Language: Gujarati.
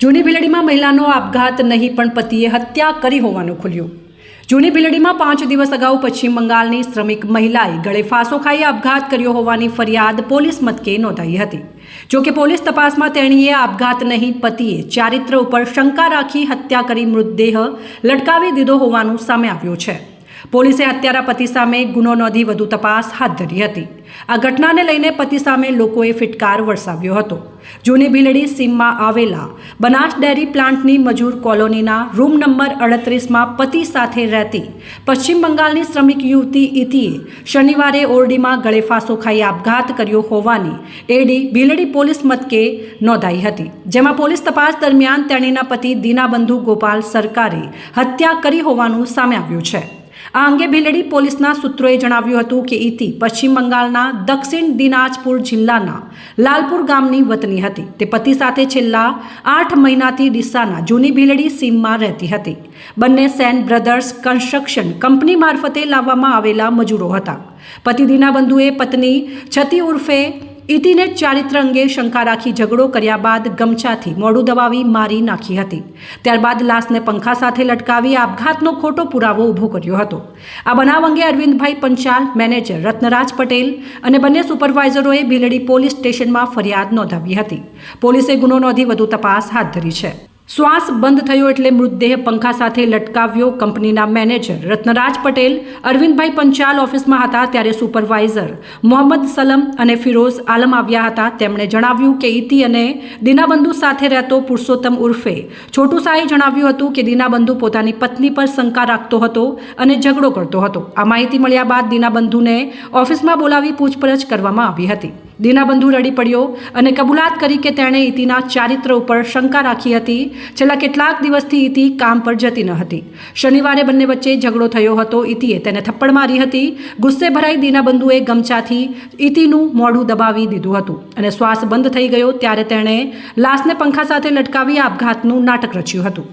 જૂની બિલડીમાં મહિલાનો આપઘાત નહીં, પણ પતિએ હત્યા કરી હોવાનું ખુલ્યું. જૂની બિલડીમાં પાંચ દિવસ અગાઉ પશ્ચિમ બંગાળની શ્રમિક મહિલાએ ગળે ફાંસો ખાઈ આપઘાત કર્યો હોવાની ફરિયાદ પોલીસ મથકે નોંધાઈ હતી. જોકે પોલીસ તપાસમાં તેણીએ આપઘાત નહીં, પતિએ ચારિત્ર ઉપર શંકા રાખી હત્યા કરી મૃતદેહ લટકાવી દીધો હોવાનું સામે આવ્યું છે. પોલીસે હત્યારા પતિ સામે ગુનો નોંધી વધુ તપાસ હાથ ધરી હતી. આ ઘટનાને લઈને પતિ સામે લોકોએ ફિટકાર વરસાવ્યો હતો. જૂની ભીલડી સીમમાં આવેલા બનાસ ડેરી પ્લાન્ટની મજૂર કોલોનીના રૂમ નંબર અડત્રીસમાં પતિ સાથે રહેતી પશ્ચિમ બંગાળની શ્રમિક યુવતી ઇતિએ શનિવારે ઓરડીમાં ગળે ફાંસો ખાઈ આપઘાત કર્યો હોવાની એડી ભીલડી પોલીસ મથકે નોંધાઈ હતી. જેમાં પોલીસ તપાસ દરમિયાન તેણીના પતિ દીનાબંધુ ગોપાલ સરકારે હત્યા કરી હોવાનું સામે આવ્યું છે. આ અંગે ભીલડી પોલીસના સૂત્રોએ જણાવ્યું હતું કે ઇતિ પશ્ચિમ બંગાળના દક્ષિણ દિનાજપુર જિલ્લાના લાલપુર ગામની વતની હતી. તે પતિ સાથે છેલ્લા આઠ મહિનાથી ડીસાના જૂની ભીલડી સીમમાં રહેતી હતી. બંને સેન બ્રધર્સ કન્સ્ટ્રક્શન કંપની મારફતે લાવવામાં આવેલા મજૂરો હતા. પતિ દીનાબંધુએ પત્ની છતી ઉર્ફે ઇતિને ચારિત્ર અંગે શંકા રાખી ઝઘડો કર્યા બાદ ગમછાથી મોડું દબાવી મારી નાખી હતી. ત્યારબાદ લાશને પંખા સાથે લટકાવી આપઘાતનો ખોટો પુરાવો ઊભો કર્યો હતો. આ બનાવ અંગે અરવિંદભાઈ પંચાલ, મેનેજર રત્નરાજ પટેલ અને બંને સુપરવાઇઝરોએ ભીલડી પોલીસ સ્ટેશનમાં ફરિયાદ નોંધાવી હતી. પોલીસે ગુનો નોંધી વધુ તપાસ હાથ ધરી છે. શ્વાસ બંધ થયો એટલે મૃતદેહ પંખા સાથે લટકાવ્યો કંપનીના મેનેજર. રત્નરાજ પટેલ, અરવિંદભાઈ પંચાલ ઓફિસમાં હતા ત્યારે સુપરવાઇઝર. મોહમ્મદ સલમ અને ફિરોઝ આલમ આવ્યા હતા. તેમણે જણાવ્યું કે ઇતિ અને દીનાબંધુ સાથે રહેતો પુરુષોત્તમ ઉર્ફે છોટુ શાહે જણાવ્યું હતું કે દીનાબંધુ પોતાની પત્ની પર શંકા રાખતો હતો અને ઝઘડો કરતો હતો. આ માહિતી મળ્યા બાદ દીનાબંધુને ઓફિસમાં બોલાવી પૂછપરછ કરવામાં આવી હતી. દીનાબંધુ રડી પડ્યો અને કબૂલાત કરી કે તેણે ઇતિના ચારિત્ર ઉપર શંકા રાખી હતી. છેલ્લા કેટલાક દિવસથી ઇતિ કામ પર જતી ન હતી. શનિવારે બંને વચ્ચે ઝઘડો થયો હતો. ઇતિએ તેને થપ્પડ મારી હતી. ગુસ્સે ભરાઈ દીનાબંધુએ ગમચાથી ઇતિનું મોઢું દબાવી દીધું હતું અને શ્વાસ બંધ થઈ ગયો ત્યારે તેણે લાશને પંખા સાથે લટકાવી આપઘાતનું નાટક રચ્યું હતું.